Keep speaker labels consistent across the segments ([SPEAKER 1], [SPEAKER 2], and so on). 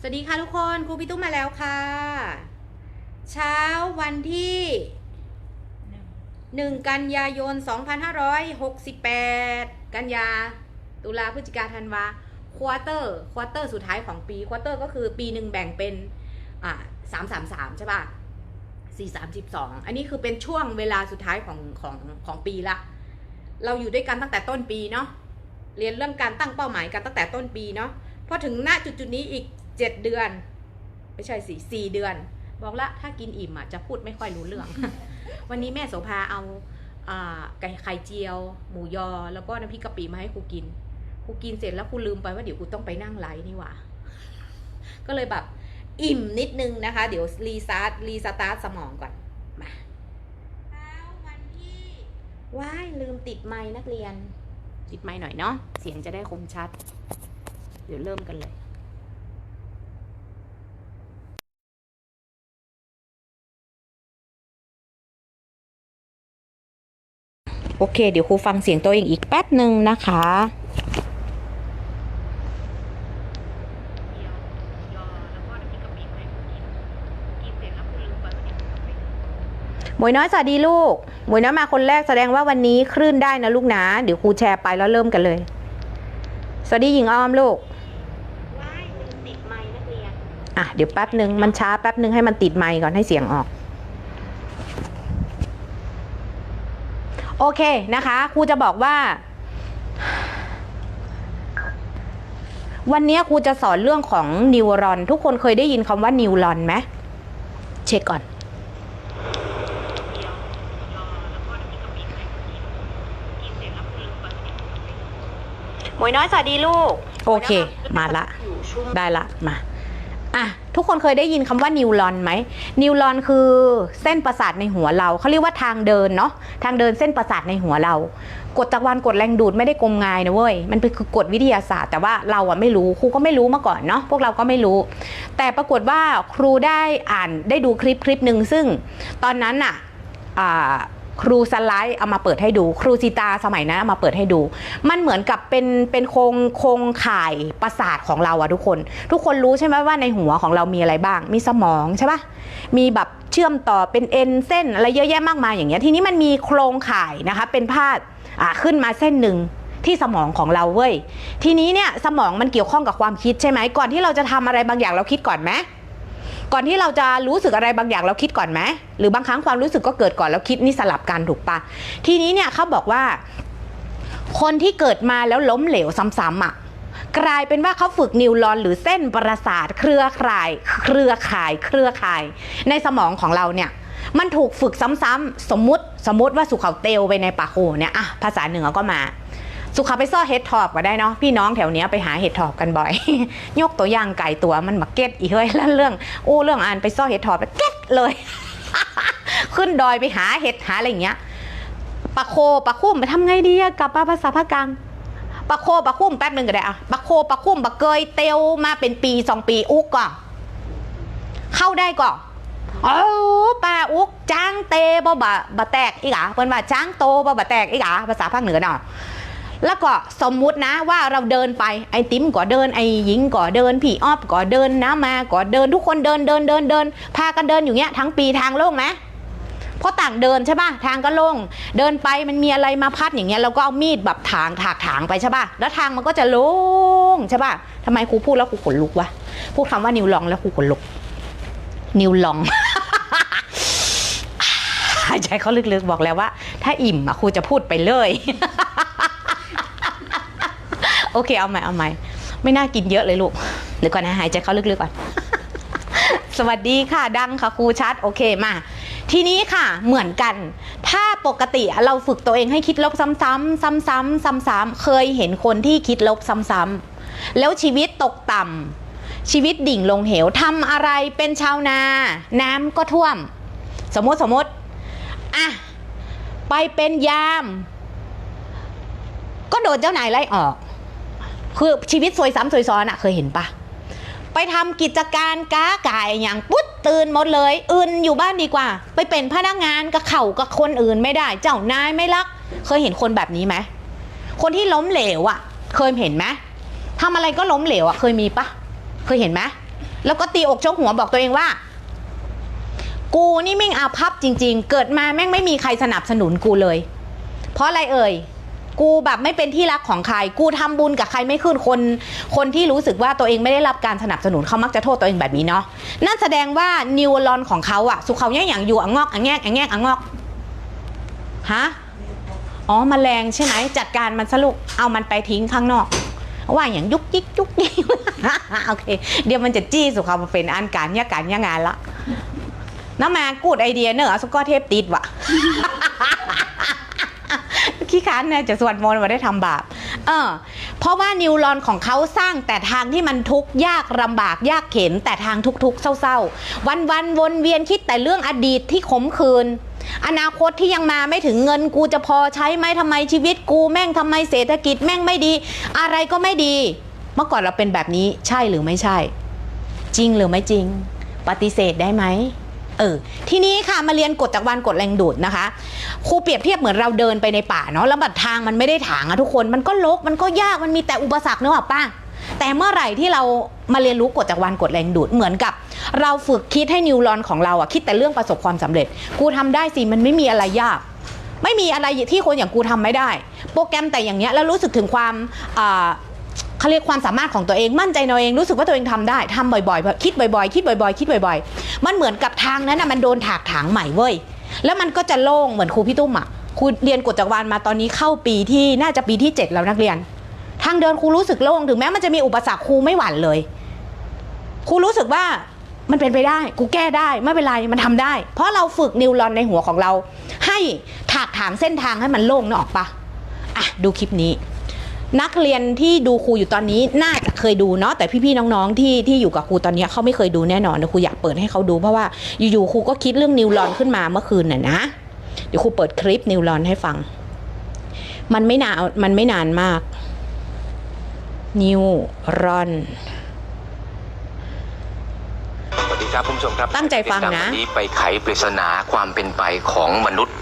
[SPEAKER 1] สวัสดีค่ะทุกคนครูพี่ตุ้มมาแล้วค่ะ เช้าวันที่หนึ่งกันยายน 2568 กันยา ตุลาพฤศจิกาธันวาควอเตอร์ควอเตอร์สุดท้ายของปีควอเตอร์ก็คือปีหนึ่งแบ่งเป็นอ่าสามสามสามใช่ป่ะสี่สามสิบสองอันนี้คือเป็นช่วงเวลาสุดท้ายของของของปีละ เราอยู่ด้วยกันตั้งแต่ต้นปีเนาะเรียนเรื่องการตั้งเป้าหมายกันตั้งแต่ต้นปีเนาะพอถึงณจุดจุดนี้อีก เจ็ดเดือน ไม่ใช่สี่สี่เดือน บอกละถ้ากินอิ่มอะจะพูดไม่ค่อยรู้เรื่อง วันนี้แม่โสภาเอาไก่ไข่เจียว หมูยอ แล้วก็น้ำพริกกะปิมาให้ครูกินครูกินเสร็จแล้วครูลืมไปว่าเดี๋ยวครูต้องไปนั่งไลฟ์นี่หว่า ก็เลยแบบอิ่มนิดนึงนะคะ เดี๋ยวรีซาร์รีสตาร์ทสมองก่อนมาเช้าวันที่ว้ายลืมติดไม้นักเรียน ติดไม้หน่อยเนาะเสียงจะได้คมชัด เดี๋ยวเริ่มกันเลย โอเค เดี๋ยวครูฟังเสียงตัวเองอีกแป๊บหนึ่งนะคะหมวยน้อยสวัสดีลูกหมวยน้อยมาคนแรกแสดงว่าวันนี้คลื่นได้นะลูกนะเดี๋ยวครูแชร์ไปแล้วเริ่มกันเลย สวัสดีหญิงอ้อมลูกว้ายลืมติดไม้นักเรียนอะเดี๋ยวแป๊บหนึ่งมันช้าแป๊บหนึ่งให้มันติดไมค์ก่อนให้เสียงออก โอเคนะคะครูจะบอกว่า วันนี้ครูจะสอนเรื่องของนิวรอน ทุกคนเคยได้ยินคำว่านิวรอนไหมเช็คก่อนหมวยน้อยสวัสดีลูก โอเค มาละ ได้ละ มา อะทุกคนเคยได้ยินคำว่านิวรอนไหมนิวรอนคือเส้นประสาทในหัวเราเขาเรียกว่าทางเดินเนาะทางเดินเส้นประสาทในหัวเรา กฎจักรวาลกฎแรงดูดไม่ได้กลมงายนะเว้ยมันเป็นคือกฎวิทยาศาสตร์ แต่ว่าเราอะไม่รู้ครูก็ไม่รู้มาก่อนเนาะพวกเราก็ไม่รู้ แต่ปรากฏว่าครูได้อ่านได้ดูคลิปคลิปหนึ่งซึ่งตอนนั้นอะอ่า ครูสไลด์เอามาเปิดให้ดู ครูจิตาสมัยนั้นเอามาเปิดให้ดู มันเหมือนกับเป็นเป็นโครงโครงข่ายประสาทของเราอะทุกคน ทุกคนรู้ใช่ไหมว่าในหัวของเรามีอะไรบ้าง มีสมองใช่ปะมีแบบเชื่อมต่อเป็นเอ็นเส้นอะไรเยอะแยะมากมายอย่างเงี้ยทีนี้มันมีโครงข่ายนะคะ เป็นพาดอ่าขึ้นมาเส้นหนึ่งที่สมองของเราเว้ย ทีนี้เนี่ยสมองมันเกี่ยวข้องกับความคิดใช่ไหมก่อนที่เราจะทำอะไรบางอย่างเราคิดก่อนไหม ก่อนที่เราจะรู้สึกอะไรบางอย่างเราคิดก่อนไหมหรือบางครั้งความรู้สึกก็เกิดก่อนแล้วคิดนี่สลับกันถูกปะทีนี้เนี่ยเขาบอกว่า คนที่เกิดมาแล้วล้มเหลวซ้ำๆอะกลายเป็นว่าเขาฝึกนิวรอนหรือเส้นประสาทเครือข่าย เครือข่าย เครือข่าย ในสมองของเราเนี่ย มันถูกฝึกซ้ำๆสมมุติสมมุติว่าสุเขาเตลไปในปากโหเนี่ยอะภาษาเหนือก็มา สุขาไปซ่อเห็ดทอบก็ได้เนาะพี่น้องแถวเนี้ยไปหาเห็ดทอบกันบ่อย ยกตัวอย่างไก่ตัวมันมาเก็ตอีกเฮ้ยแล้วเรื่องโอ้เรื่องอ่านไปซ่อเห็ดทอบแล้วเก็ตเลย ขึ้นดอยไปหาเห็ดหาอะไรอย่างเงี้ยปะโคปะคุ้มไปทำไงดีอะกลับมาภาษาภาคกลางปะโคปะคุ้มแป๊บหนึ่งก็ได้อะปะโคปะคุ้มปะเกยเตียวมาเป็นปีสองปีอุกก่อนเข้าได้ก่อนโอ้ป้าอุกจ้างเตบ่บะบะแตกอีกอะเพิ่นว่าจ้างโตบ่บะแตกอีกอะภาษาภาคเหนือเนาะ แล้วก็สมมุตินะว่าเราเดินไปไอ้ติ๋มก็เดินไอ้หญิงก็เดินพี่อ้อฟก็เดินนะมาก็เดินทุกคนเดินเดินเดินเดินพากันเดินอยู่เงี้ยทั้งปีทางโล่งไหมเพราะต่างเดินใช่ป่ะทางก็โล่งเดินไปมันมีอะไรมาพัดอย่างเงี้ยเราก็เอามีดแบบถางถากถางไปใช่ป่ะแล้วทางมันก็จะโล่งใช่ป่ะทำไมครูพูดแล้วครูขนลุกวะพูดคำว่านิวลองแล้วครูขนลุก นิวลองหายใจเขาลึกๆบอกแล้วว่า ถ้าอิ่มอะครูจะพูดไปเลย อเคเอาใหม่เอาใหม่ไม่น่ากินเยอะเลยลูกเดี๋ยวก่อนนะหายใจเข้าลึกๆก่อน สวัสดีค่ะ ดังค่ะครูชัดโอเคมา ทีนี้ค่ะเหมือนกัน ถ้าปกติเราฝึกตัวเองให้คิดลบซ้ำๆซ้ำๆซ้ำๆเคยเห็นคนที่คิดลบซ้ำๆแล้วชีวิตตกต่ำชีวิตดิ่งลงเหวทำอะไรเป็นชาวนา น้ำก็ท่วม สมมติสมมติอะไปเป็นยาม ก็โดนเจ้านายไล่ออก คือชีวิตซวยซ้ำซวยซ้อนอะเคยเห็นปะไปทำกิจการก้าไก่อย่างปุ๊ดตื่นหมดเลยอื่นอยู่บ้านดีกว่า ไปเป็นพนักงานกับเข่ากับคนอื่นไม่ได้ เจ้านายไม่รัก เคยเห็นคนแบบนี้ไหมคนที่ล้มเหลวอะเคยเห็นไหมทำอะไรก็ล้มเหลวอะเคยมีปะเคยเห็นไหมแล้วก็ตีอกชกหัวบอกตัวเองว่า กูนี่แม่งอาภัพจริง ๆ เกิดมาแม่งไม่มีใครสนับสนุนกูเลย เพราะอะไรเอ่ย กูแบบไม่เป็นที่รักของใคร กูทำบุญกับใครไม่ขึ้นคน คนที่รู้สึกว่าตัวเองไม่ได้รับการสนับสนุนเขามักจะโทษตัวเองแบบนี้เนาะนั่นแสดงว่านิวรอนของเขาอะสุขเขาเนี่ยอย่างอยู่อะงอกอะแงกอะแงกอะงอกฮะอ๋อมแมลงใช่ไหมจัดการมันสลุกเอามันไปทิ้งข้างนอกว่าอย่างยุกยิกยุกยิกโอเค เดี๋ยวมันจะจี้สุเขามาเป็นอันการเนี่ยการเนี่ยงานละน้ำมากูดไอเดียเนอะสกอเทปติดวะ ขี้ค้านเนี่ยจะสวดมนต์มาได้ทำบาปเออเพราะว่านิวรอนของเขาสร้างแต่ทางที่มันทุกข์ยากลำบากยากเข็นแต่ทางทุกข์ๆเศร้าๆ วันๆวนเวียนคิดแต่เรื่องอดีตที่ขมขื่นอนาคตที่ยังมาไม่ถึงเงินกูจะพอใช้ไหมทำไมชีวิตกูแม่งทำไมเศรษฐกิจแม่งไม่ดี อะไรก็ไม่ดี เมื่อก่อนเราเป็นแบบนี้ใช่หรือไม่ใช่ จริงหรือไม่จริง ปฏิเสธได้ไหม เออทีนี้ค่ะมาเรียนกฎจากวันกฎแรงดูดนะคะครูเปรียบเทียบเหมือนเราเดินไปในป่าเนาะแล้วบัดทางมันไม่ได้ถางอะทุกคนมันก็ลกมันก็ยากมันมีแต่อุปสรรคเนอะป้าแต่เมื่อไหร่ที่เรามาเรียนรู้กฎจากวันกฎแรงดูดเหมือนกับ เราฝึกคิดให้นิวรอนของเราอะคิดแต่เรื่องประสบความสำเร็จ กูทำได้สิมันไม่มีอะไรยาก ไม่มีอะไรที่คนอย่างกูทำไม่ได้ โปรแกรมแต่อย่างเนี้ยแล้วรู้สึกถึงความอ่า เขาเรียกความสามารถของตัวเองมั่นใจในตัวเองรู้สึกว่าตัวเองทำได้ทำบ่อยๆ คิดบ่อยๆ คิดบ่อยๆ คิดบ่อยๆ มันเหมือนกับทางนั้นนะมันโดนถากถางใหม่เว้ยแล้วมันก็จะโล่งเหมือนครูพี่ตุ้มอะครูเรียนกฎจักรวาลมาตอนนี้เข้าปีที่น่าจะปีที่ 7 แล้วนักเรียน ทางเดินครูรู้สึกโล่งถึงแม้มันจะมีอุปสรรคครูไม่หวั่นเลยครูรู้สึกว่ามันเป็นไปได้กูแก้ได้ไม่เป็นไรมันทำได้ เพราะเราฝึกนิวรอนในหัวของเรา ให้ถากถางเส้นทางให้มันโล่งนึกออกปะอะดูคลิปนี้ นักเรียนที่ดูครูอยู่ตอนนี้น่าจะเคยดูเนาะแต่พี่ๆน้องๆที่ที่อยู่กับครูตอนนี้เขาไม่เคยดูแน่นอนนะครูอยากเปิดให้เขาดูเพราะว่าอยู่ๆครูก็คิดเรื่องนิวรอนขึ้นมาเมื่อคืนน่ะนะเดี๋ยวครูเปิดคลิปนิวรอนให้ฟัง มันไม่นานมันไม่นานมาก นิวรอน
[SPEAKER 2] ครับคุณผู้ชมครับ
[SPEAKER 1] ตั้งใจฟังนะ
[SPEAKER 2] วันนี้ไปไขปริศนาความเป็นไปของมนุษย์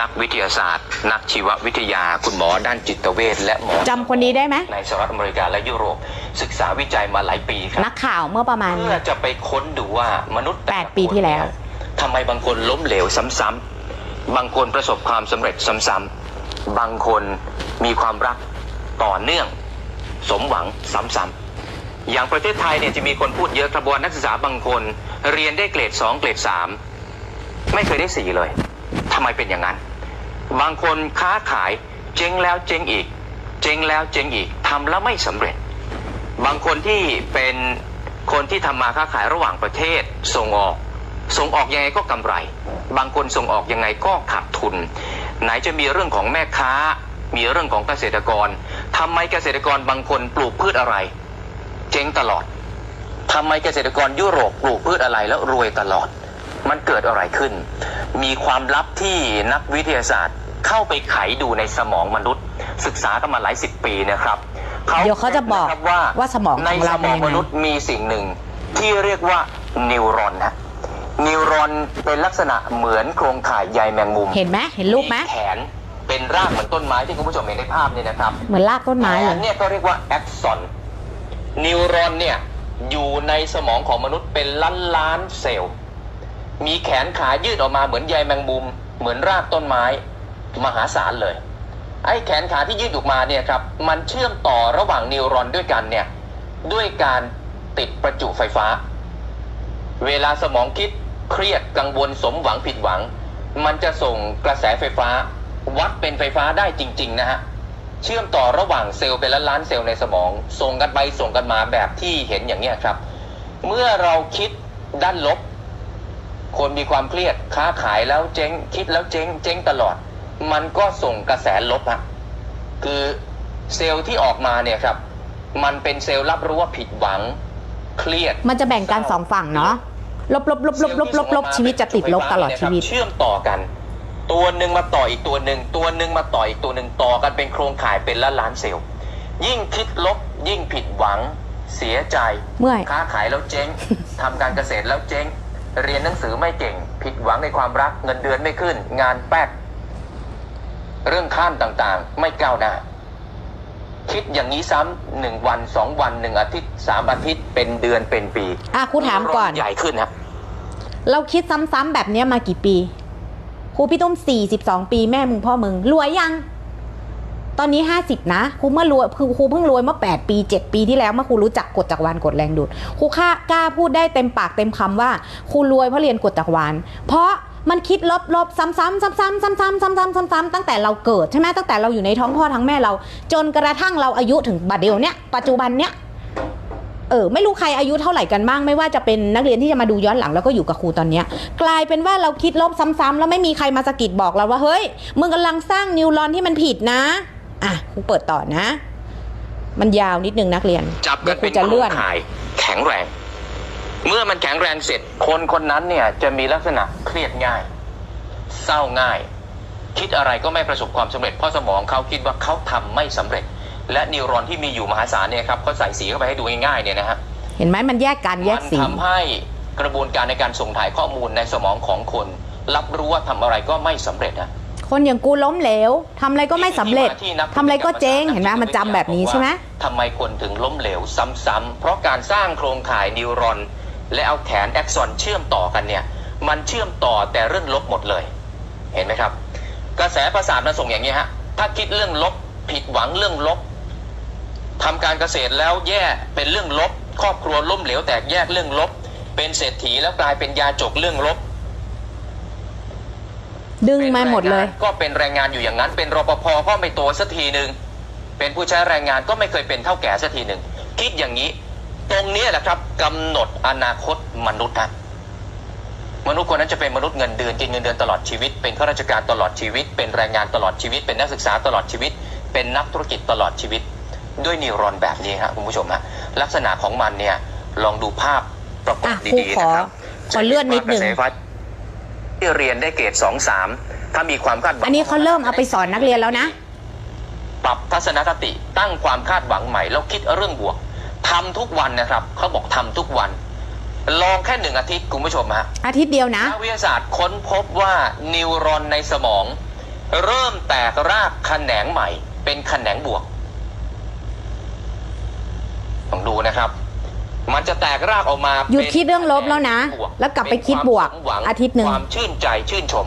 [SPEAKER 2] นักวิทยาศาสตร์ นักชีววิทยาคุณหมอด้านจิตเวชและหมอ
[SPEAKER 1] จำคนนี้ได้ไหม
[SPEAKER 2] ในสหรัฐอเมริกาและยุโรป ศึกษาวิจัยมาหลายปีครั
[SPEAKER 1] นักข่าวเมื่อประมาณ
[SPEAKER 2] เพื่อจะไปค้นดูว่ามนุษย์
[SPEAKER 1] แปดปีที่แล้ว
[SPEAKER 2] ทำไมบางคนล้มเหลวซ้ำๆบางคนประสบความสำเร็จซ้ำๆบางคนมีความรักต่อเนื่อง สมหวังซ้ำๆ อย่างประเทศไทยเนี่ยจะมีคนพูดเยอะครับว่านักศึกษาบางคน เรียนได้เกรด 2 เกรด 3 ไม่เคยได้ 4 เลยทำไมเป็นอย่างนั้น บางคนค้าขายเจ๊งแล้วเจ๊งอีก เจ๊งแล้วเจ๊งอีกทำแล้วไม่สำเร็จ บางคนที่เป็นคนที่ทำมาค้าขายระหว่างประเทศส่งออก ส่งออกยังไงก็กำไร บางคนส่งออกยังไงก็ขาดทุน ไหนจะมีเรื่องของแม่ค้า มีเรื่องของเกษตรกรทำไมเกษตรกรบางคนปลูกพืชอะไร เจ๊งตลอดทำไมเกษตรกรยุโรปปลูกพืชอะไรแล้วรวยตลอด มันเกิดอะไรขึ้น มีความลับที่นักวิทยาศาสตร์เข้าไปไขดูในสมองมนุษย์ ศึกษากันมาหลายสิบปีนะครับ
[SPEAKER 1] เดี๋ยวเขาจะบอก
[SPEAKER 2] นครับว่า
[SPEAKER 1] ว่าสมองของ
[SPEAKER 2] ใน
[SPEAKER 1] เรา
[SPEAKER 2] ส
[SPEAKER 1] เป็
[SPEAKER 2] ม
[SPEAKER 1] น
[SPEAKER 2] อง
[SPEAKER 1] ยังไง
[SPEAKER 2] มนุษย์มีสิ่งหนึ่ง ที่เรียกว่านิวรอนฮะนิวรอนเป็นลักษณะเหมือนโครงข่ายใยแมงมุม
[SPEAKER 1] เห็นไหมเห็นรูปไหม
[SPEAKER 2] แขนเป็นรากเหมือนต้นไม้ที่คุณผู้ชมเห็นในภาพนี่นะครับ
[SPEAKER 1] เหมือนรากต้นไม้เล
[SPEAKER 2] แข
[SPEAKER 1] ย
[SPEAKER 2] นเนี่ยก็เรียกว่าแอ็กซอน นิวรอนเนี่ยอยู่ในสมองของมนุษย์เป็นล้านล้านเซลล์ มีแขนขายืดออกมาเหมือนใยแมงมุม เหมือนรากต้นไม้ มหาศาลเลย ไอ้แขนขาที่ยืดออกมาเนี่ยครับ มันเชื่อมต่อระหว่างนิวรอนด้วยกันเนี่ย ด้วยการติดประจุไฟฟ้า เวลาสมองคิดเครียดกังวลสมหวังผิดหวัง มันจะส่งกระแสไฟฟ้า วัดเป็นไฟฟ้าได้จริง ๆ นะฮะ เชื่อมต่อระหว่างเซลล์เป็นล้านล้านๆเซลล์ในสมอง ส่งกันไปส่งกันมาแบบที่เห็นอย่างเนี้ยครับ เมื่อเราคิดด้านลบ คนมีความเครียดค้าขายแล้วเจ๊งคิดแล้วเจ๊งเจ๊งตลอด มันก็ส่งกระแสลบฮะคือเซลล์ที่ออกมาเนี่ยครับ มันเป็นเซลล์รับรู้ว่าผิดหวัง เครียด
[SPEAKER 1] มันจะแบ่งกันสองฝั่งเนาะลบลบลบลบลบลบลบชีวิตจะติดลบตลอดชีวิต
[SPEAKER 2] เชื่อมต่อกัน ตัวหนึ่งมาต่ออีกตัวหนึ่งตัวหนึ่งมาต่ออีกตัวหนึ่งต่อกันเป็นโครงข่ายเป็นล้านล้านๆเซลล์ยิ่งคิดลบยิ่งผิดหวังเสียใจ
[SPEAKER 1] เมื่อย
[SPEAKER 2] ค้าขายแล้วเจ๊งทำการเกษตรแล้วเจ๊ง เรียนหนังสือไม่เก่ง ผิดหวังในความรักเงินเดือนไม่ขึ้น งานแป๊กเรื่องข้ามต่างๆ ไม่ก้าวหน้าคิดอย่างนี้ซ้ำหนึ่งวันสองวันหนึ่งอาทิตย์สามอาทิตย์เป็นเดือนเป็นปี
[SPEAKER 1] อะครูถามก่อน
[SPEAKER 2] ใหญ่ขึ้นฮะ
[SPEAKER 1] เราคิดซ้ำๆแบบเนี้ยมากี่ปี ครูพี่ตุ้ม 42 ปีแม่มึงพ่อมึง รวยยัง ตอนนี้ 50 นะครูเมื่อรวยคือครูเพิ่งรวยเมื่อ 8 ปี 7 ปีที่แล้วเมื่อครูรู้จักกฎจักรวาลกฎแรงดูดครูค่ากล้าพูดได้เต็มปากเต็มคำว่าครูรวยเพราะเรียนกฎจักรวาลเพราะมันคิดลบลบซ้ำๆซ้ำๆซ้ำๆซ้ำๆซ้ำๆซ้ำๆซ้ำๆตั้งแต่เราเกิดใช่ไหมตั้งแต่เราอยู่ในท้องพ่อท้องแม่เรา จนกระทั่งเราอายุถึงบัดเดียวเนี้ยปัจจุบันเนี้ย เออไม่รู้ใครอายุเท่าไหร่กันบ้างไม่ว่าจะเป็นนักเรียนที่จะมาดูย้อนหลังแล้วก็อยู่กับครูตอนเนี้ยกลายเป็นว่าเราคิดลบซ้ำๆแล้วไม่มีใครมาสะกิดบอกเราว่าเฮ้ยมึงกำลังสร้างนิวรอนที่มันผิดนะอะครูเปิดต่อนะ มันยาวนิดนึงนักเรียน
[SPEAKER 2] จับ
[SPEAKER 1] เดี๋
[SPEAKER 2] กั
[SPEAKER 1] ย
[SPEAKER 2] น
[SPEAKER 1] วครู
[SPEAKER 2] เป็น
[SPEAKER 1] จะ
[SPEAKER 2] โคร
[SPEAKER 1] เลื่องน
[SPEAKER 2] ข่ายแข็งแรง เมื่อมันแข็งแรงเสร็จคนคนนั้นเนี่ยจะมีลักษณะเครียดง่าย เศร้าง่าย คิดอะไรก็ไม่ประสบความสำเร็จเพราะสมองเขาคิดว่าเขาทำไม่สำเร็จ และนิวรอนที่มีอยู่มหาศาลเนี่ยครับเขาใส่สีเข้าไปให้ดูง่ายๆเนี่ยนะฮะ
[SPEAKER 1] เห็นไหมมันแยกกันแยก
[SPEAKER 2] มัน
[SPEAKER 1] สี
[SPEAKER 2] ทำให้กระบวนการในการส่งถ่ายข้อมูลในสมองของคน รับรู้ว่าทำอะไรก็ไม่สำเร็จนะ
[SPEAKER 1] คนอย่างกูล้มเหลวทำอะไรก็ไม่สำเร็จ
[SPEAKER 2] นี่คือที่มาที่นั
[SPEAKER 1] ทำอะไรก็เจ๊งเห็นไหม
[SPEAKER 2] ก
[SPEAKER 1] มันจำแบบนี้ใช่ไหม
[SPEAKER 2] ทำไมคนถึงล้มเหลวซ้ำๆ เพราะการสร้างโครงข่ายนิวรอน และเอาแขนแอ็กซอนเชื่อมต่อกันเนี่ย มันเชื่อมต่อแต่เรื่องลบหมดเลย เห็นไหมครับ กระแสประสาทมันส่งอย่างนี้ฮะ ถ้าคิดเรื่องลบ ผิดหวังเรื่องลบ ทำการเกษตรแล้วแย่เป็นเรื่องลบ ครอบครัวล้มเหลวแตกแยกเรื่องลบ เป็นเศรษฐีแล้วกลายเป็นยาจกเรื่องลบ
[SPEAKER 1] ดึงมาหมดเลย
[SPEAKER 2] ป็นแรงงนก็เป็นแรงงานอยู่อย่างนั้น เป็นรปภก็ไม่โตสักทีหนึ่งเป็นผู้ใช้แรงงานก็ไม่เคยเป็นเท่าแก่สักทีหนึ่งคิดอย่างนี้ ตรงนี้แหละครับกำหนดอนาคตมนุษย์นะมนุษย์คนนั้นจะเป็นมนุษย์เงินเดือนกินเงินเดือนตลอดชีวิต เป็นข้าราชการตลอดชีวิต เป็นแรงงานตลอดชีวิต เป็นนักศึกษาตลอดชีวิต เป็นนักธุรกิจตลอดชีวิต ด้วยนิวรอนแบบนี้ครับคุณผู้ชมฮะลักษณะของมันเนี่ย ลองดูภาพประกอบ
[SPEAKER 1] อะครู
[SPEAKER 2] ดี
[SPEAKER 1] ข
[SPEAKER 2] ๆ
[SPEAKER 1] อ
[SPEAKER 2] นะครับ
[SPEAKER 1] ขอเลื่อนนิดนึง
[SPEAKER 2] จะเห็ว่ากระแสไฟที่เรียนได้เกรดสองสามถ้ามีความคาดหวัง
[SPEAKER 1] อันนี้เขาเริ่มเอาไปสอนนักเรียนแล้วนะ
[SPEAKER 2] ปรับทัศนคติตั้งความคาดหวังใหม่แล้วคิดเรื่องบวกทำทุกวันนะครับเขาบอกทำทุกวัน ลองแค่หนึ่งอาทิตย์คุณผู้ชมฮะ
[SPEAKER 1] อาทิตย์เดียวนะ
[SPEAKER 2] นักวิทยาศาสตร์ค้นพบว่านิวรอนในสมอง เริ่มแตกรากแขนงใหม่ เป็นแขนงบวก ต้องดูนะครับ มันจะแตกรากออกมา
[SPEAKER 1] หยุด
[SPEAKER 2] ป็น
[SPEAKER 1] คิดเรื่องลบแล้วนะ
[SPEAKER 2] ขงบ
[SPEAKER 1] แล้วกลับไปคิดบวก
[SPEAKER 2] เป็นความสมหง
[SPEAKER 1] อาทิตย์หนึ่ง
[SPEAKER 2] ความชื่นใจชื่นชม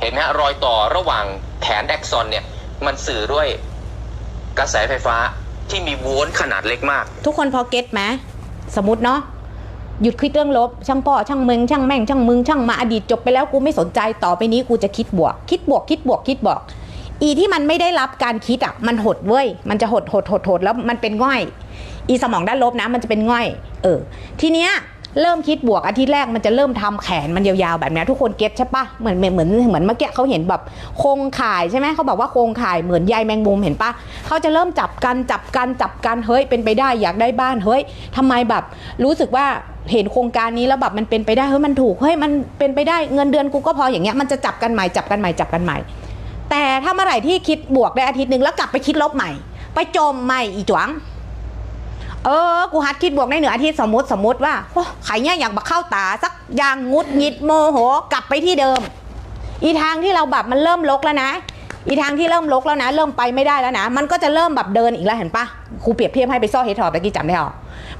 [SPEAKER 2] เห็นไหมฮะรอยต่อระหว่างแขนแอ็กซอนเนี่ย มันสื่อด้วยกระแสไฟฟ้าที่มีโวลต์ขนาดเล็กมาก
[SPEAKER 1] ทุกคนพอเก็ตไหมสมมติเนาะหยุดคิดเรื่องลบ ช่างพ่อช่างมึงช่างแม่งช่างมึงช่างมาอดีตจบไปแล้วกูไม่สนใจต่อไปนี้กูจะคิดบวก คิดบวกคิดบวกคิดบวกอีที่มันไม่ได้รับการคิดอะมันหดเว้ยมันจะหดหดหดหดแล้วมันเป็นง่อย อีสมองด้านลบนะมันจะเป็นง่อย เออ ทีเนี้ยเริ่มคิดบวกอาทิตย์แรกมันจะเริ่มทำแขนมันยาวๆแบบนี้ทุกคนเก็ตใช่ปะเหมือนเหมือนเหมือนเมื่อกี้เขาเห็นแบบโครงข่ายใช่ไหมเขาบอกว่าโครงข่ายเหมือนใยแมงมุมเห็นปะเขาจะเริ่มจับกันจับกันจับกันเฮ้ยเป็นไปได้อยากได้บ้านเฮ้ยทำไมแบบรู้สึกว่าเห็นโครงการนี้แล้วแบบมันเป็นไปได้เฮ้ยมันถูกเฮ้ยมันเป็นไปได้เงินเดือนกูก็พออย่างเงี้ยมันจะจับกันใหม่จับกันใหม่จับกันใหม่ แต่ถ้าเมื่อไหร่ที่คิดบวกได้อาทิตย์หนึ่งแล้วกลับไปคิดลบใหม่ ไปจมใหม่อีจวง เออ กูหัดคิดบวกในหนึ่งอาทิตย์สมมติสมมติว่าโอ้ไข่เนี่ยอยากบักเข้าตาสักอย่างงุดหงิดโมโหกลับไปที่เดิม อีทางที่เราแบบมันเริ่มลกแล้วนะ อีทางที่เริ่มลกแล้วนะ เริ่มไปไม่ได้แล้วนะ มันก็จะเริ่มแบบเดินอีกแล้วเห็นปะครูเปรียบเทียบให้ไปซ่อเฮดทอปตะกี้จำได้หรอ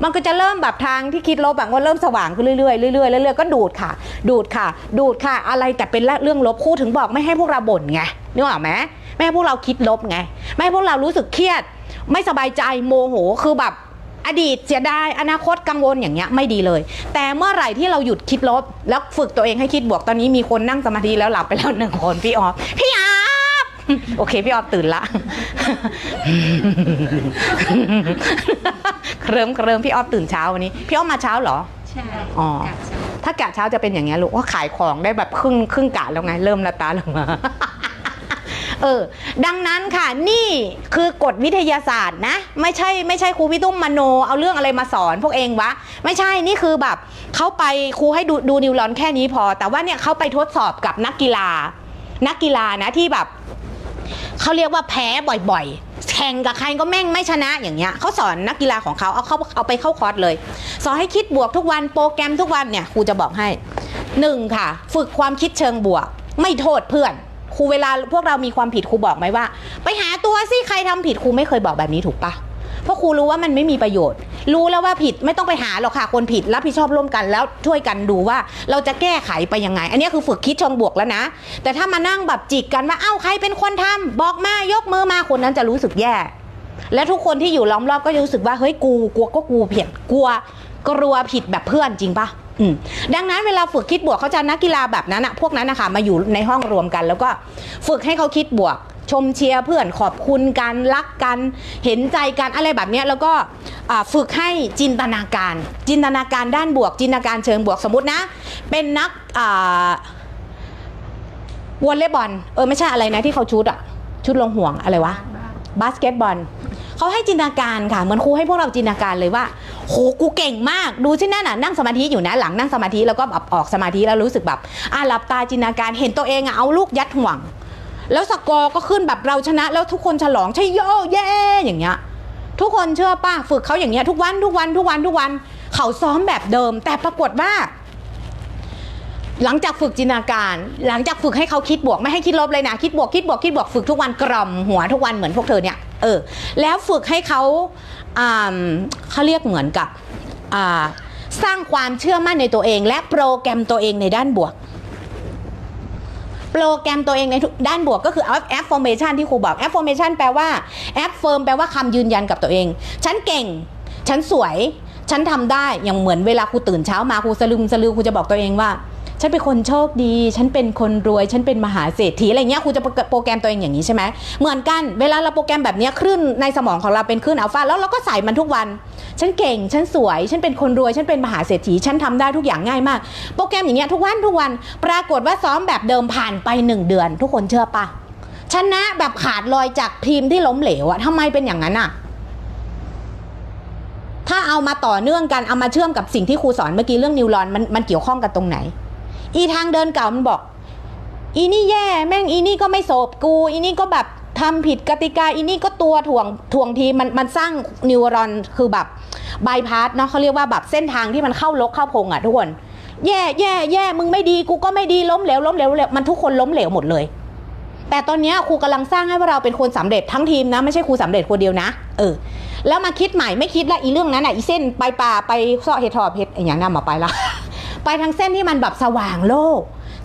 [SPEAKER 1] มันก็จะเริ่มแบบทางที่คิดลบแบบว่าเริ่มสว่างขึ้นเรื่อยๆเรื่อยๆเรื่อยๆก็ดูดค่ะ ดูดค่ะ ดูดค่ะ อะไรแต่เป็นเรื่องลบครูถึงบอกไม่ให้พวกเราบ่นไงนึกออกไหมไม่ให้พวกเราคิดลบไง ไม่ให้พวกเรารู้สึกเครียด ไม่สบายใจโมโหคือแบบ อดีตเสียดายอนาคตกังวลอย่างเงี้ยไม่ดีเลย แต่เมื่อไหร่ที่เราหยุดคิดลบ แล้วฝึกตัวเองให้คิดบวกตอนนี้มีคนนั่งสมาธิแล้วหลับไปแล้วหนึ่งคนพี่ออฟพี่ออฟโอเคพี่ออฟตื่นละเคริมเคริมพี่ออฟตื่นเช้าวันนี้ พี่ออฟมาเช้าเหรอ
[SPEAKER 3] ใช่
[SPEAKER 1] อ๋อ
[SPEAKER 3] กะเช้า
[SPEAKER 1] ถ้ากะเช้าจะเป็นอย่างเงี้ยลูกว่าขายของได้แบบครึ่งครึ่งกะแล้วไงเริ่มละตาลงมา เออ ดังนั้นค่ะนี่คือกฎวิทยาศาสตร์นะ ไม่ใช่ไม่ใช่ครูพี่ตุ้มมโน เอาเรื่องอะไรมาสอนพวกเองวะ ไม่ใช่นี่คือแบบเขาไปครูให้ดูดูนิวรอนแค่นี้พอ แต่ว่าเนี่ยเขาไปทดสอบกับนักกีฬา นักกีฬานะที่แบบเขาเรียกว่าแพ้บ่อยๆ แข่งกับใครก็แม่งไม่ชนะอย่างเงี้ยเขาสอนนักกีฬาของเขาเอาเขาเอาไปเข้าคอร์สเลย สอนให้คิดบวกทุกวันโปรแกรมทุกวันเนี่ยครูจะบอกให้หนึ่งค่ะ ฝึกความคิดเชิงบวก ไม่โทษเพื่อน รูเวลาพวกเรามีความผิดครูบอกไหมว่า ไปหาตัวสิใครทำผิดครูไม่เคยบอกแบบนี้ถูกปะเพราะครูรู้ว่ามันไม่มีประโยชน์ รู้แล้วว่าผิดไม่ต้องไปหาหรอกค่ะคนผิดรับผิดชอบร่วมกันแล้วช่วยกันดูว่าเราจะแก้ไขไปยังไง อันนี้คือฝึกคิดเชิงบวกแล้วนะ แต่ถ้ามานั่งแบบจิกกันว่าเอ้าใครเป็นคนทำบอกมายกมือมาคนนั้นจะรู้สึกแย่ และทุกคนที่อยู่ล้อมรอบก็จะรู้สึกว่าเฮ้ยกูกลัวก็กูผิดกลัวกลัวผิดแบบเพื่อนจริงปะ อืมดังนั้นเวลาฝึกคิดบวกเขาจะนักกีฬาแบบนั้นอะพวกนั้นนะคะมาอยู่ในห้องรวมกัน แล้วก็ฝึกให้เขาคิดบวก ชมเชียร์เพื่อนขอบคุณกันรักกันเห็นใจกันอะไรแบบเนี้ยแล้วก็อ่าฝึกให้จินตนาการ จินตนาการด้านบวก จินตนาการเชิงบวกสมมตินะ เป็นนักอ่าวอลเลย์บอลเออไม่ใช่อะไรนะที่เขาชุดอะชุดลงห่วงอะไรวะบาสเกตบอลเขาให้จินตนาการค่ะเหมือนครูให้พวกเราจินตนาการเลยว่า โหกูเก่งมากดูที่นั่นน่ะนั่งสมาธิอยู่นะหลังนั่งสมาธิแล้วก็แบบออกสมาธิแล้วรู้สึกแบบอะหลับตาจินตนาการเห็นตัวเองอะเอาลูกยัดห่วง แล้วสกอร์ก็ขึ้นแบบเราชนะ แล้วทุกคนฉลองใช่โยเย่อย่างเงี้ยทุกคนเชื่อป่ะฝึกเขาอย่างเงี้ยทุกวันทุกวันทุกวันทุกวันเขาซ้อมแบบเดิม แต่ปรากฏว่า หลังจากฝึกจินตนาการ หลังจากฝึกให้เขาคิดบวกไม่ให้คิดลบเลยนะคิดบวกคิดบวกคิดบวกฝึกทุกวันกล่อมหัวทุกวันเหมือนพวกเธอเนี่ยเออแล้วฝึกให้เขา อ่าเขาเรียกเหมือนกับอ่าสร้างความเชื่อมั่นในตัวเอง และโปรแกรมตัวเองในด้านบวก โปรแกรมตัวเองในด้านบวกก็คือ affirmation ที่ครูบอก affirmation แปลว่า affirm แปลว่าคำยืนยันกับตัวเอง ฉันเก่ง ฉันสวย ฉันทำได้อย่างเหมือนเวลาครูตื่นเช้ามาครูสลึมสลือครูจะบอกตัวเองว่า ฉันเป็นคนโชคดี ฉันเป็นคนรวย ฉันเป็นมหาเศรษฐีอะไรเงี้ยครูจะโปรแกรมตัวเองอย่างนี้ใช่ไหมเหมือนกันเวลาเราโปรแกรมแบบนี้คลื่นในสมองของเราเป็นคลื่นอัลฟาแล้วเราก็ใส่มันทุกวัน ฉันเก่ง ฉันสวย ฉันเป็นคนรวย ฉันเป็นมหาเศรษฐี ฉันทำได้ทุกอย่างง่ายมาก โปรแกรมอย่างเงี้ยทุกวันทุกวัน ปรากฏว่าซ้อมแบบเดิมผ่านไปหนึ่งเดือน ทุกคนเชื่อปะชนะแบบขาดลอยจากทีมที่ล้มเหลวอะทำไมเป็นอย่างนั้นอะถ้าเอามาต่อเนื่องกัน เอามาเชื่อมกับสิ่งที่ครูสอนเมื่อกี้เรื่องนิวรอนมันมันเกี่ยวข้องกันตรงไหน อีทางเดินเก่ามันบอก อีนี่แย่ แม่งอีนี่ก็ไม่โสบกู อีนี่ก็แบบทำผิดกติกาอีนี่ก็ตัวถ่วงถ่วงทีมันมันสร้างนิวรอนคือแบบบายพาสเนาะเขาเรียกว่าแบบเส้นทางที่มันเข้าลกเข้าพงอะทุกคน แย่แย่แย่มึงไม่ดีกูก็ไม่ดีล้มเหลวล้มเหลวล้มเหลวมันทุกคนล้มเหลวหมดเลย แต่ตอนเนี้ยครูกำลังสร้างให้พวกเราเป็นคนสำเร็จทั้งทีมนะไม่ใช่ครูสำเร็จคนเดียวนะเออแล้วมาคิดใหม่ไม่คิดละอีเรื่องนั้นอะอีเส้นไปป่าไปเสาะเห็ดถอบเห็ดอย่างนั้นมาไปละ ไปทางเส้นที่มันแบบสว่างโลก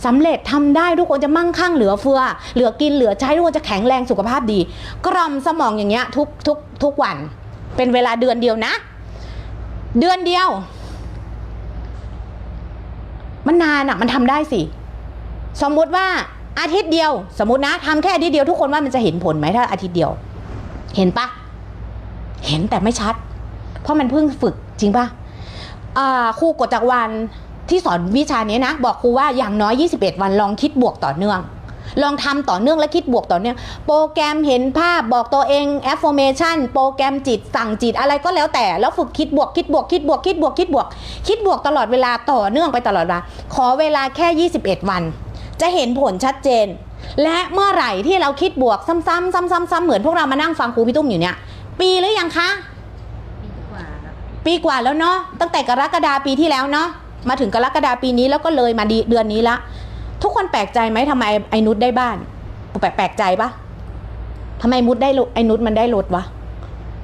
[SPEAKER 1] สำเร็จทำได้ทุกคนจะมั่งคั่งเหลือเฟือ เหลือกินเหลือใช้ทุกคนจะแข็งแรงสุขภาพดี กล่อมสมองอย่างเงี้ยทุกทุกทุกวัน เป็นเวลาเดือนเดียวนะ เดือนเดียว มันนานอะ มันทำได้สิ สมมุติว่าอาทิตย์เดียว สมมตินะทำแค่อาทิตย์เดียวทุกคนว่ามันจะเห็นผลไหมถ้าอาทิตย์เดียว เห็นปะเห็นแต่ไม่ชัด เพราะมันเพิ่งฝึกจริงปะครูกฎจักรวาล ที่สอนวิชานี้นะ บอกครูว่าอย่างน้อย 21 วันลองคิดบวกต่อเนื่อง ลองทำต่อเนื่องและคิดบวกต่อเนื่อง โปรแกรมเห็นภาพบอกตัวเอง affirmation โปรแกรมจิตสั่งจิตอะไรก็แล้วแต่ แล้วฝึกคิดบวกคิดบวกคิดบวกคิดบวกคิดบวก คิดบวกตลอดเวลาต่อเนื่องไปตลอดเวลาขอเวลาแค่ 21 วัน จะเห็นผลชัดเจน และเมื่อไหร่ที่เราคิดบวกซ้ำๆซ้ำๆซ้ำๆเหมือนพวกเรามานั่งฟังครูพี่ตุ้มอยู่เนี่ย ปีหรือยังคะปีกว่าแล้วเนาะตั้งแต่กรกฎาปีที่แล้วเนาะ มาถึงกรกฎาปีนี้แล้วก็เลยมาเดือนนี้ละ ทุกคนแปลกใจไหมทำไมไอ้นุชได้บ้านแปลกแปลกใจปะทำไมมุดได้ไอ้นุชมันได้รถวะ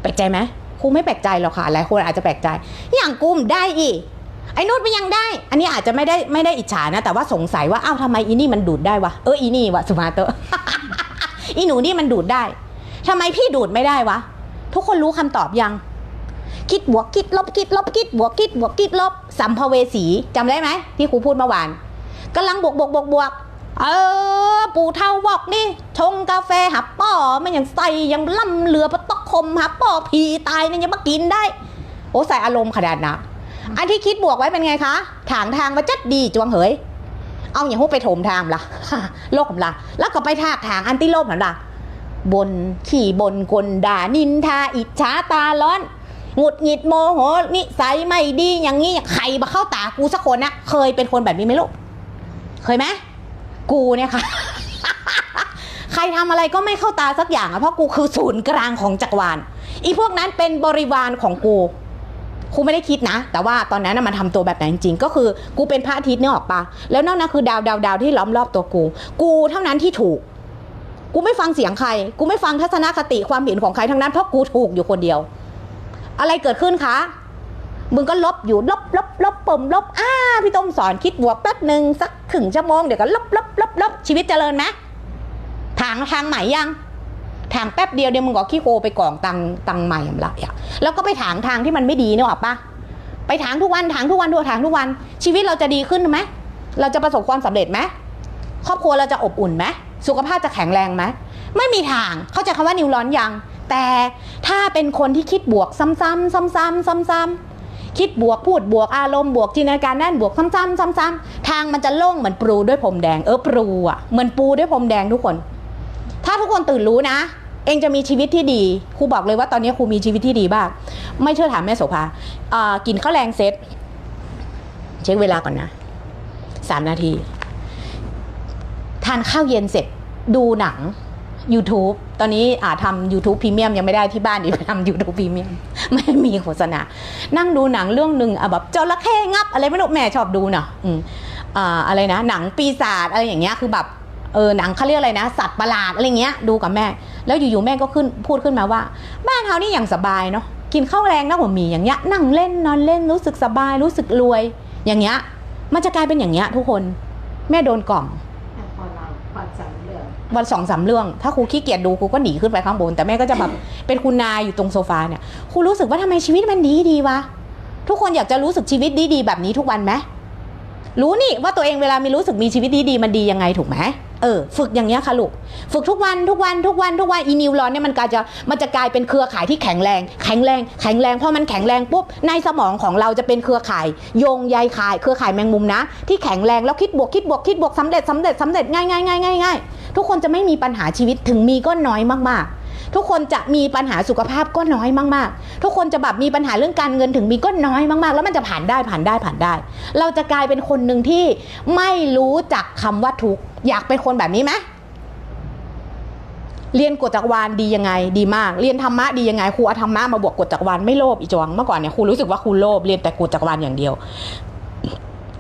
[SPEAKER 1] แปลกใจไหมครูไม่แปลกใจหรอกค่ะหลายคนอาจจะแปลกใจ อย่างกุ้มได้อีกไอ้นุชมันยังได้ อันนี้อาจจะไม่ได้ไม่ได้อิจฉานะ แต่ว่าสงสัยว่าอ้าวทำไมอีนี่มันดูดได้วะเอออีนี่วะสุมาเตอร์อีหนูนี่มันดูดได้ทำไมพี่ดูดไม่ได้วะทุกคนรู้คำตอบยัง คิดบวกคิดลบคิดลบคิดบวกคิดบวกคิดลบสัมภเวสีจำได้ไหมที่ครูพูดเมื่อวานกำลังบวกบวกบวกบวกเออ ปู่เท่าบอกนี่ชงกาแฟหับป้อมันยังใส่ยังล่ำเหลือปะตอกคมหับป้อพีตายเนี่ยยังมากินได้ โอ้ใส่อารมณ์ขนาดนะอันที่คิดบวกไว้เป็นไงคะถางทางมาจัดดีจวงเหย เอาอย่างพวกไปโถมทางล่ะโลกผมล่ะแล้วก็ไปทากทางอันติโลกนั่นล่ะบนขี่บนกลด่านินทาอิจฉาตาร้อน หงุดหงิดโมโหนิสัยไม่ดีอย่างนี้ใครมาเข้าตากูสักคนนะเคยเป็นคนแบบนี้ไหมลูกเคยไหมกูเนี่ยค่ะ ใครทำอะไรก็ไม่เข้าตาสักอย่างอะเพราะกูคือศูนย์กลางของจักรวาลอีพวกนั้นเป็นบริวารของกูครูไม่ได้คิดนะ แต่ว่าตอนนั้นมันทำตัวแบบนั้นจริงๆก็คือกูเป็นพระอาทิตย์เนี่ยออกปะแล้วนอกนั้นคือดาวดาวดาวที่ล้อมรอบตัวกู กูเท่านั้นที่ถูก กูไม่ฟังเสียงใคร กูไม่ฟังทัศนคติความเห็นของใครทั้งนั้นเพราะกูถูกอยู่คนเดียว อะไรเกิดขึ้นคะมึงก็ลบอยู่ลบลบลบปมลบอ้าพี่ต้มสอนคิดบวกแป๊บหนึ่งสักครึ่งชั่วโมงเดี๋ยวก็ลบลบลบลบชีวิตเจริญไหมทางทางใหม่ยังทางแป๊บเดียวเดี๋ยวมึงก็ขี้โคไปกล่องตังตังใหม่อะไรอะแล้วก็ไปถางทางที่มันไม่ดีเนี่ยหรอปะไปถางทุกวันถางทุกวันดูถางทุกวัน ชีวิตเราจะดีขึ้นไหมเราจะประสบความสำเร็จไหมครอบครัวเราจะอบอุ่นไหมสุขภาพจะแข็งแรงไหมไม่มีทางเข้าใจคำว่านิวร้อนยัง แต่ถ้าเป็นคนที่คิดบวกซ้ำๆซ้ำๆซ้ำๆคิดบวกพูดบวกอารมณ์บวกจินตนาการแน่นบวกซ้ำๆซ้ำๆทางมันจะโล่งเหมือนปูด้วยพรมแดงเออปูอะเหมือนปูด้วยพรมแดงทุกคน ถ้าทุกคนตื่นรู้นะ เองจะมีชีวิตที่ดีครูบอกเลยว่าตอนนี้ครูมีชีวิตที่ดีบ้างไม่เชื่อถามแม่โสภากินข้าวแรงเสร็จเช็คเวลาก่อนนะสามนาที ทานข้าวเย็นเสร็จดูหนัง YouTube ตอนนี้อาทำ YouTube พรีเมียมยังไม่ได้ที่บ้านดีไปทำ YouTube พรีเมียมไม่มีโฆษณา นั่งดูหนังเรื่องหนึ่งอะแบบจระเข้งับ อะไรไม่รู้แม่ชอบดูเนาะอืมอ่าอะไรนะ หนังปีศาจอะไรอย่างเงี้ยคือแบบเออหนังเขาเรียกอะไรนะ สัตว์ประหลาดอะไรเงี้ยดูกับแม่ แล้วอยู่ๆแม่ก็ขึ้นพูดขึ้นมาว่า บ้านเฮานี่อย่างสบายเนาะกินข้าวแรงนะผมมีอย่างเงี้ยนั่งเล่นนอนเล่นรู้สึกสบายรู้สึกรวย อย่างเงี้ยมันจะกลายเป็นอย่างเงี้ยทุกคนแม่โดนกล่อง
[SPEAKER 3] พอเราพอสามเรื่อง
[SPEAKER 1] วันสองสามเรื่อง ถ้าครูขี้เกียจดูครูก็หนีขึ้นไปข้างบน แต่แม่ก็จะแบบเป็นคุณนายอยู่ตรงโซฟาเนี่ยครูรู้สึกว่าทำไมชีวิตมันดีดีวะทุกคนอยากจะรู้สึกชีวิตดีดีแบบนี้ทุกวันไหมรู้นี่ว่าตัวเองเวลามีรู้สึกมีชีวิตดีดีมันดียังไงถูกไหม เออฝึกอย่างเงี้ยค่ะลูก ฝึกทุกวันทุกวันทุกวันทุกวันอีนิวรอนเนี่ยมันกลายจะมันจะกลายเป็นเครือข่ายที่แข็งแรง แข็งแรงแข็งแรงพอมันแข็งแรงปุ๊บในสมองของเราจะเป็นเครือข่าย โยงใยข่าย เครือข่ายแมงมุมนะ ที่แข็งแรงแล้วคิดบวกคิดบวกคิดบวกสำเร็จสำเร็จสำเร็จง่ายง่ายง่ายง่ายง่ายทุกคนจะไม่มีปัญหาชีวิตถึงมีก็น้อยมากๆ ทุกคนจะมีปัญหาสุขภาพก็น้อยมากๆ ทุกคนจะแบบมีปัญหาเรื่องการเงินถึงมีก็น้อยมากๆ แล้วมันจะผ่านได้ผ่านได้ผ่านได้ เราจะกลายเป็นคนหนึ่งที่ไม่รู้จักคำว่าทุกอยากเป็นคนแบบนี้ไหมเรียนกฎจักรวาลดียังไง ดีมาก เรียนธรรมะดียังไงครูเอาธรรมะมาบวกกฎจักรวาลไม่โลภอีจวงเมื่อก่อนเนี่ยครูรู้สึกว่าครูโลภเรียนแต่กฎจักรวาลอย่างเดียว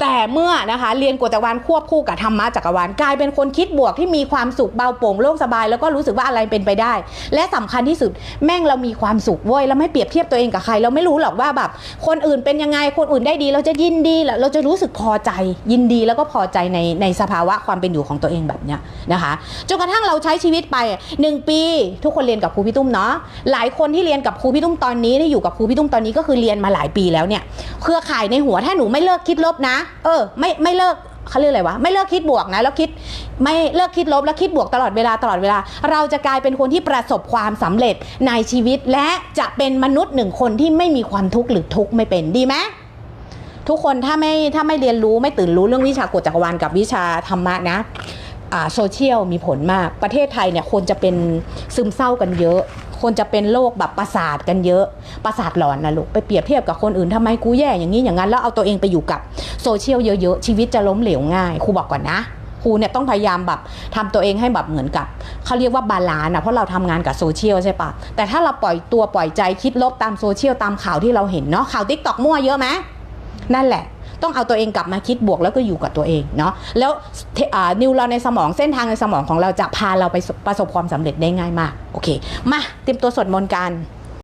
[SPEAKER 1] แต่เมื่อนะคะเรียนกฎจักรวาลควบคู่กับธรรมะจักรวาลกลายเป็นคนคิดบวกที่มีความสุขเบาโปร่งโล่งสบายแล้วก็รู้สึกว่าอะไรเป็นไปได้ และสำคัญที่สุดแม่งเรามีความสุขเว้ยเราไม่เปรียบเทียบตัวเองกับใคร เราไม่รู้หรอกว่าแบบคนอื่นเป็นยังไงคนอื่นได้ดี เราจะยินดีแหละเราจะรู้สึกพอใจยินดีแล้วก็พอใจในในสภาวะความเป็นอยู่ของตัวเองแบบเนี้ยนะคะจนกระทั่งเราใช้ชีวิตไปหนึ่งปี ทุกคนเรียนกับครูพี่ตุ้มเนาะหลายคนที่เรียนกับครูพี่ตุ้มตอนนี้ที่อยู่กับครูพี่ตุ้มตอนนี้ก็คือเรียนมาหลายปีแล้วเนี่ยเครือข่ายในหัวถ้าหนูไม่เลิกคิดลบนะเออ ไม่ไม่เลิกเขาเรียกอะไรวะไม่เลิกคิดบวกนะแล้วคิดไม่เลิกคิดลบแล้วคิดบวกตลอดเวลาตลอดเวลา เราจะกลายเป็นคนที่ประสบความสำเร็จในชีวิต และจะเป็นมนุษย์หนึ่งคนที่ไม่มีความทุกข์หรือทุกข์ไม่เป็นดีไหมทุกคนถ้าไม่ถ้าไม่เรียนรู้ไม่ตื่นรู้เรื่องวิชากฎจักรวาลกับวิชาธรรมะนะอ่าโซเชียลมีผลมากประเทศไทยเนี่ยคนจะเป็นซึมเศร้ากันเยอะ คนจะเป็นโรคแบบประสาทกันเยอะ ประสาทหลอนนะลูกไปเปรียบเทียบกับคนอื่นทำไมกูแย่อย่างนี้อย่างนั้นแล้วเอาตัวเองไปอยู่กับโซเชียลเยอะๆ ชีวิตจะล้มเหลวง่ายครูบอกก่อนนะครูเนี่ยต้องพยายามแบบทำตัวเองให้แบบเหมือนกับเขาเรียกว่าบาลานซ์อะเพราะเราทำงานกับโซเชียลใช่ปะแต่ถ้าเราปล่อยตัวปล่อยใจคิดลบตามโซเชียลตามข่าวที่เราเห็นเนาะข่าวทิกตอกมั่วเยอะไหมนั่นแหละ ต้องเอาตัวเองกลับมาคิดบวกแล้วก็อยู่กับตัวเองเนาะแล้วนิวรอนในสมองเส้นทางในสมองของเราจะพาเราไปประสบความสำเร็จได้ง่ายมากโอเคมาเตรียมตัวสวดมนต์กัน